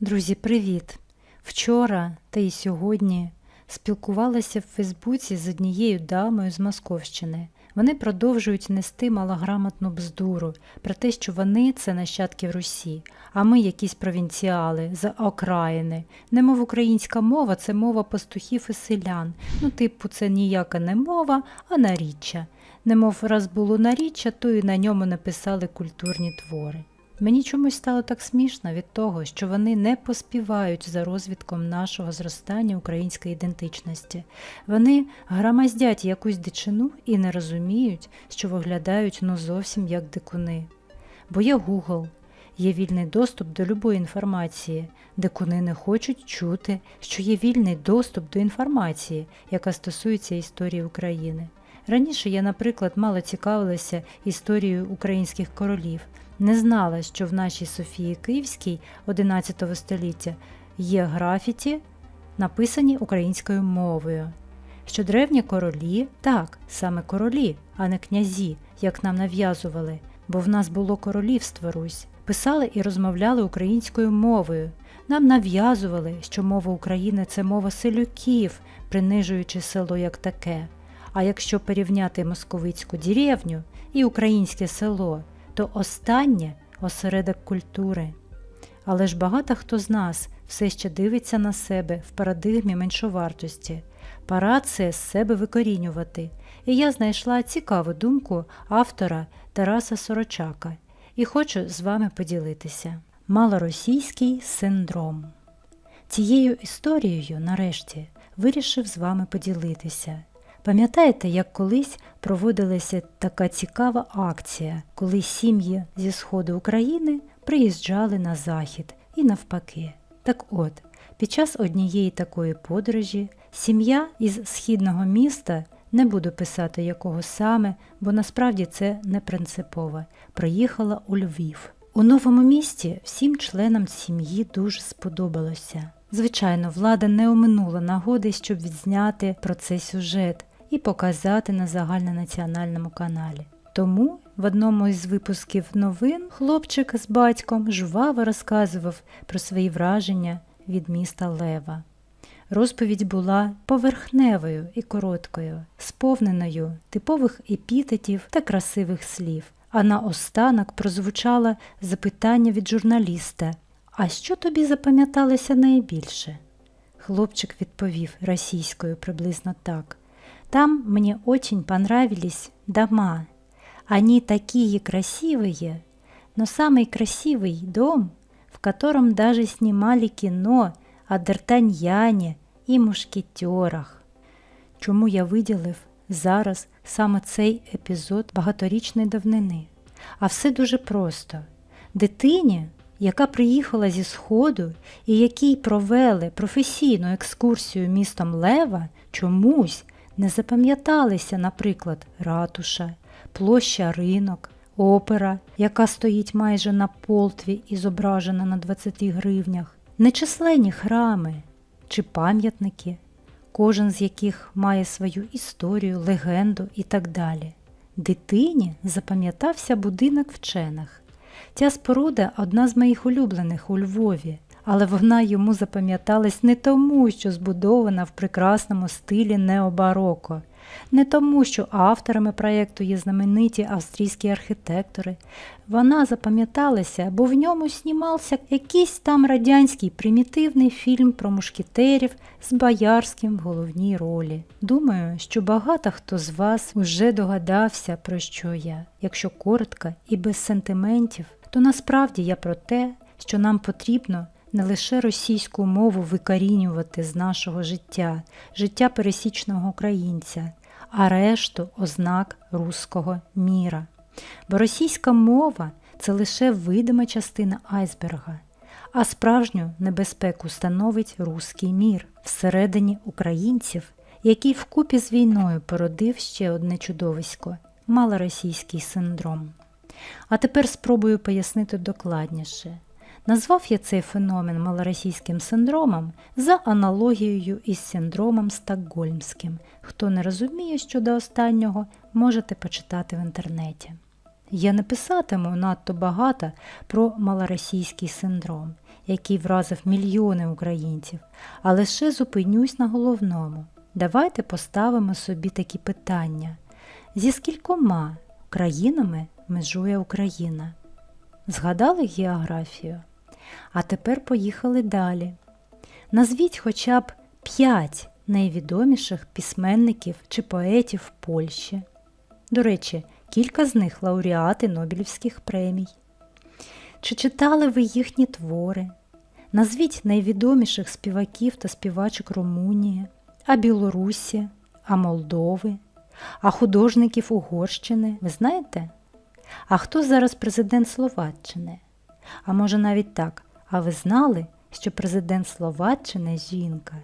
Друзі, привіт! Вчора та й сьогодні спілкувалася в Фейсбуці з однією дамою з Московщини. Вони продовжують нести малограмотну бздуру про те, що вони це нащадки Русі, а ми якісь провінціали з окраїни. Немов українська мова це мова пастухів і селян. Ну, типу, це ніяка не мова, а наріччя. Немов раз було наріччя, то і на ньому написали культурні твори. Мені чомусь стало так смішно від того, що вони не поспівають за розвідком нашого зростання української ідентичності. Вони громоздять якусь дичину і не розуміють, що виглядають ну зовсім як дикуни. Бо є Google, є вільний доступ до любої інформації, дикуни не хочуть чути, що є вільний доступ до інформації, яка стосується історії України. Раніше я, наприклад, мало цікавилася історією українських королів, не знала, що в нашій Софії Київській XI століття є графіті, написані українською мовою. Що древні королі, так, саме королі, а не князі, як нам нав'язували, бо в нас було королівство Русь, писали і розмовляли українською мовою. Нам нав'язували, що мова України це мова селюків, принижуючи село як таке. А якщо порівняти московицьку деревню і українське село, то останнє осередок культури. Але ж багато хто з нас все ще дивиться на себе в парадигмі меншовартості. Пора це з себе викорінювати. І я знайшла цікаву думку автора Тараса Сорочака і хочу з вами поділитися. Малоросійський синдром. Цією історією, нарешті, вирішив з вами поділитися. Пам'ятаєте, як колись проводилася така цікава акція, коли сім'ї зі сходу України приїжджали на захід і навпаки. Так от, під час однієї такої подорожі сім'я із східного міста, не буду писати якого саме, бо насправді це не принципово, приїхала у Львів. У новому місті всім членам сім'ї дуже сподобалося. Звичайно, влада не оминула нагоди, щоб відзняти про це сюжет і показати на загальнонаціональному каналі. Тому в одному із випусків новин хлопчик з батьком жваво розказував про свої враження від міста Лева. Розповідь була поверхневою і короткою, сповненою типових епітетів та красивих слів. А наостанок прозвучало запитання від журналіста: А що тобі запам'яталося найбільше? Хлопчик відповів російською приблизно так. Там мне очень понравились дома. Они такие красивые, но самый красивый дом, в котором даже снимали кино о Д'Артаньяне і мушкетерах. Чому я виділив зараз саме цей епізод багаторічної давнини? А все дуже просто. Дитині, яка приїхала зі Сходу і якій провели професійну екскурсію містом Лева, чомусь не запам'яталися, наприклад, ратуша, площа ринок, опера, яка стоїть майже на полтві і зображена на 20 гривнях, нечисленні храми чи пам'ятники, кожен з яких має свою історію, легенду і так далі. Дитині запам'ятався будинок вчених. Ця споруда одна з моїх улюблених у Львові але вона йому запам'яталась не тому, що збудована в прекрасному стилі необароко, не тому, що авторами проєкту є знамениті австрійські архітектори. Вона запам'яталася, бо в ньому знімався якийсь там радянський примітивний фільм про мушкетерів з Боярським в головній ролі. Думаю, що багато хто з вас вже догадався, про що я. Якщо коротко і без сентиментів, то насправді я про те, що нам потрібно не лише російську мову викорінювати з нашого життя, життя пересічного українця, а решту ознак руського міра. Бо російська мова це лише видима частина айсберга, а справжню небезпеку становить руський мір всередині українців, який вкупі з війною породив ще одне чудовисько малоросійський синдром. А тепер спробую пояснити докладніше. Назвав я цей феномен малоросійським синдромом за аналогією із синдромом Стокгольмським. Хто не розуміє щодо останнього, можете почитати в інтернеті. Я не писатиму надто багато про малоросійський синдром. який вразив мільйони українців, а лише зупинюсь на головному. Давайте поставимо собі такі питання: зі скількома країнами межує Україна? Згадали географію? А тепер поїхали далі. Назвіть хоча б п'ять найвідоміших письменників чи поетів Польщі. До речі, кілька з них лауреати Нобелівських премій. Чи читали ви їхні твори? Назвіть найвідоміших співаків та співачок Румунії, а Білорусі, а Молдови, а художників Угорщини. Ви знаєте? А хто зараз президент Словаччини? А може навіть так, а ви знали, що президент Словаччини жінка?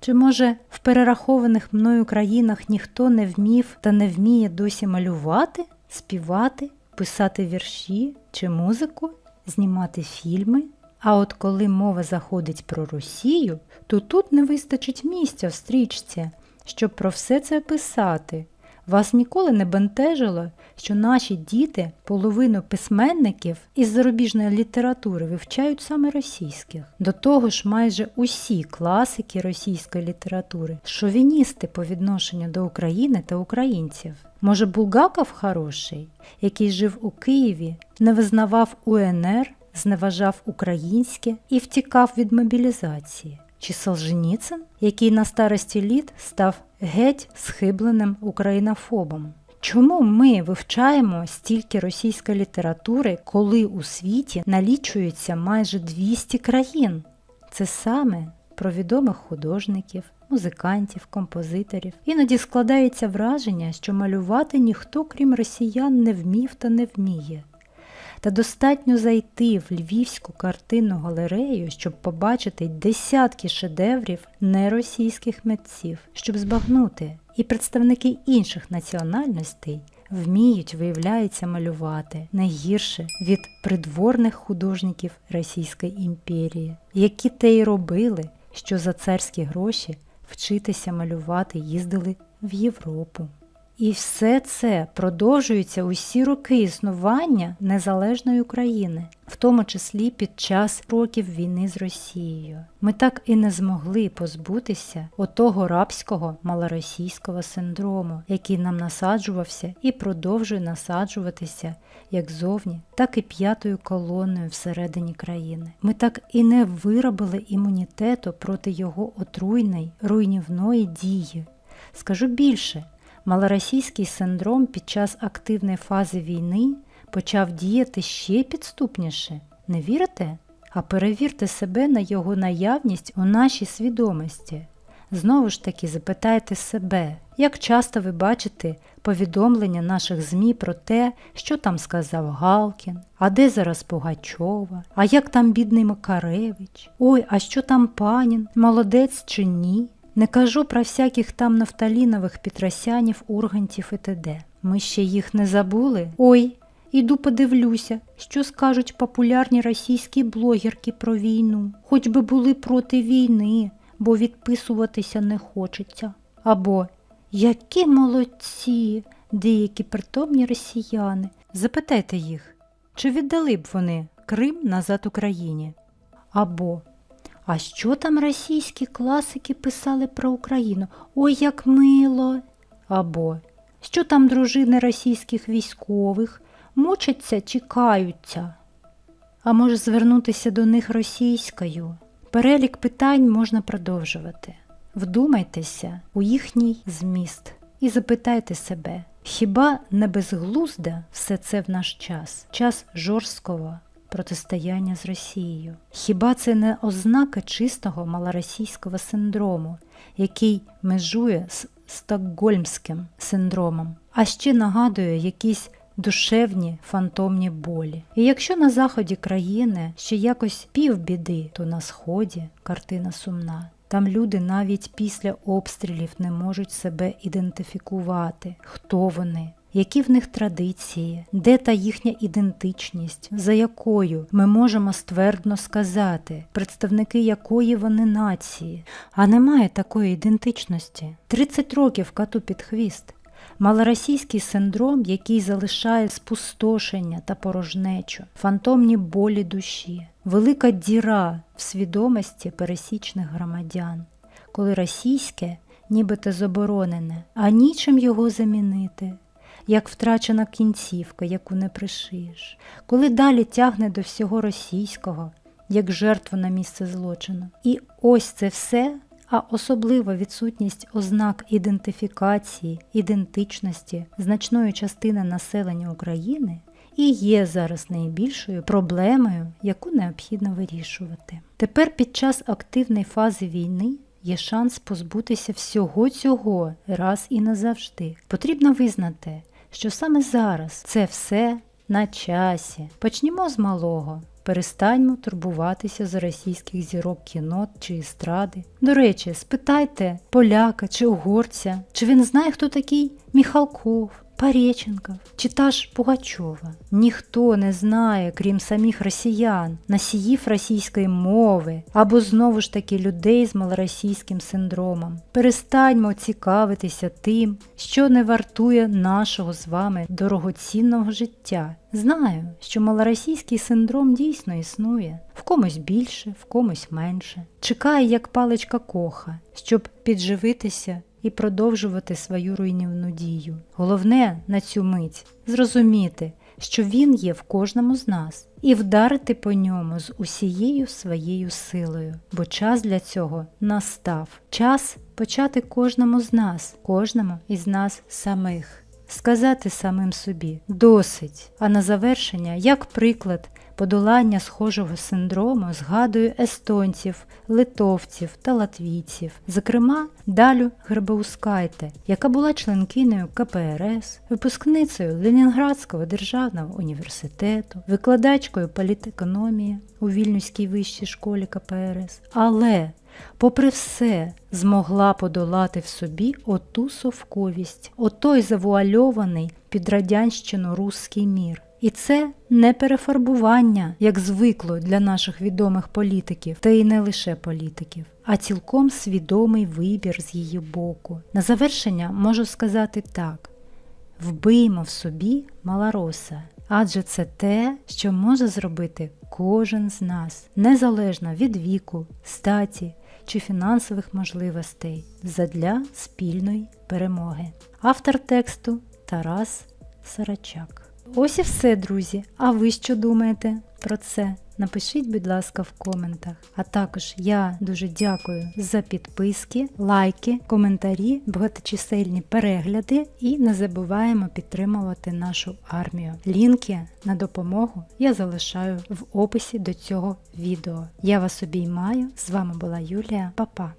Чи може в перерахованих мною країнах ніхто не вмів та не вміє досі малювати, співати, писати вірші чи музику, знімати фільми? А от коли мова заходить про Росію, то тут не вистачить місця в стрічці, щоб про все це писати. Вас ніколи не бентежило, що наші діти половину письменників із зарубіжної літератури вивчають саме російських. До того ж, майже усі класики російської літератури шовіністи по відношенню до України та українців. Може, Булгаков хороший, який жив у Києві, не визнавав УНР, зневажав українське і втікав від мобілізації. Чи Солженіцин, який на старості літ став геть схибленим українофобом? Чому ми вивчаємо стільки російської літератури, коли у світі налічується майже 200 країн? Це саме про відомих художників, музикантів, композиторів. Іноді складається враження, що малювати ніхто, крім росіян, не вмів та не вміє. Та достатньо зайти в львівську картинну галерею, щоб побачити десятки шедеврів неросійських митців, щоб збагнути, і представники інших національностей вміють, виявляється, малювати не гірше від придворних художників Російської імперії, які те й робили, що за царські гроші вчитися малювати їздили в Європу. І все це продовжується усі роки існування незалежної України, в тому числі під час років війни з Росією. Ми так і не змогли позбутися отого рабського малоросійського синдрому, який нам насаджувався і продовжує насаджуватися як зовні, так і п'ятою колоною всередині країни. Ми так і не виробили імунітету проти його отруйної, руйнівної дії. Скажу більше. Малоросійський синдром під час активної фази війни почав діяти ще підступніше. Не вірите? А перевірте себе на його наявність у нашій свідомості. Знову ж таки, запитайте себе, як часто ви бачите повідомлення наших ЗМІ про те, що там сказав Галкін, а де зараз Пугачова, а як там бідний Макаревич, ой, а що там панін, молодець чи ні? Не кажу про всяких там нафталінових Петросянів, Ургантів і т.д. Ми ще їх не забули? Ой, іду подивлюся, що скажуть популярні російські блогерки про війну, хоч би були проти війни, бо відписуватися не хочеться. Або які молодці, деякі притомні росіяни. Запитайте їх, чи віддали б вони Крим назад Україні? Або а що там російські класики писали про Україну? Ой, як мило. Або що там дружини російських військових мучаться чи каються? А може звернутися до них російською? Перелік питань можна продовжувати. Вдумайтеся у їхній зміст і запитайте себе, хіба не безглузда все це в наш час, час жорсткого протистояння з Росією. Хіба це не ознака чистого малоросійського синдрому, який межує з стокгольмським синдромом, а ще нагадує якісь душевні фантомні болі. І якщо на заході країни ще якось півбіди, то на сході картина сумна. Там люди навіть після обстрілів не можуть себе ідентифікувати, хто вони, які в них традиції, де та їхня ідентичність, за якою ми можемо ствердно сказати, представники якої вони нації, а немає такої ідентичності. 30 років кату під хвіст. малоросійський синдром, який залишає спустошення та порожнечу, фантомні болі душі, велика діра в свідомості пересічних громадян, коли російське нібито заборонене, а нічим його замінити. Як втрачена кінцівка, яку не пришиєш, коли далі тягне до всього російського, як жертву на місце злочину. І ось це все, а особливо відсутність ознак ідентифікації, ідентичності значної частини населення України і є зараз найбільшою проблемою, яку необхідно вирішувати. Тепер під час активної фази війни є шанс позбутися всього цього раз і назавжди. Потрібно визнати, що саме зараз це все на часі. Почнімо з малого. Перестаньмо турбуватися за російських зірок кіно чи естради. До речі, спитайте поляка чи угорця, чи він знає, хто такий Міхалков, Пареченков ж Пугачова. Ніхто не знає, крім самих росіян, носіїв російської мови або знову ж таки людей з малоросійським синдромом. Перестаньмо цікавитися тим, що не вартує нашого з вами дорогоцінного життя. Знаю, що малоросійський синдром дійсно існує, в комусь більше, в комусь менше. Чекає, як паличка коха, щоб підживитися і продовжувати свою руйнівну дію. Головне на цю мить зрозуміти, що він є в кожному з нас, і вдарити по ньому з усією своєю силою, бо час для цього настав. Час почати кожному з нас, кожному із нас самих. Сказати самим собі досить, а на завершення, як приклад подолання схожого синдрому, згадую естонців, литовців та латвійців, зокрема Далю Гребеускайте, яка була членкинею КПРС, випускницею Ленінградського державного університету, викладачкою політекономії у Вільнюській вищій школі КПРС, але попри все, змогла подолати в собі оту совковість, отой завуальований під радянщину русський мір. І це не перефарбування, як звикло для наших відомих політиків, та й не лише політиків, а цілком свідомий вибір з її боку. На завершення можу сказати так: вбиймо в собі малороса, адже це те, що може зробити кожен з нас, незалежно від віку, статі чи фінансових можливостей, задля спільної перемоги. Автор тексту Тарас Сарачак. Ось і все, друзі. А ви що думаєте про це? Напишіть, будь ласка, в коментах. А також я дуже дякую за підписки, лайки, коментарі, багаточисельні перегляди і не забуваємо підтримувати нашу армію. Лінки на допомогу я залишаю в описі до цього відео. Я вас обіймаю. З вами була Юлія Папа.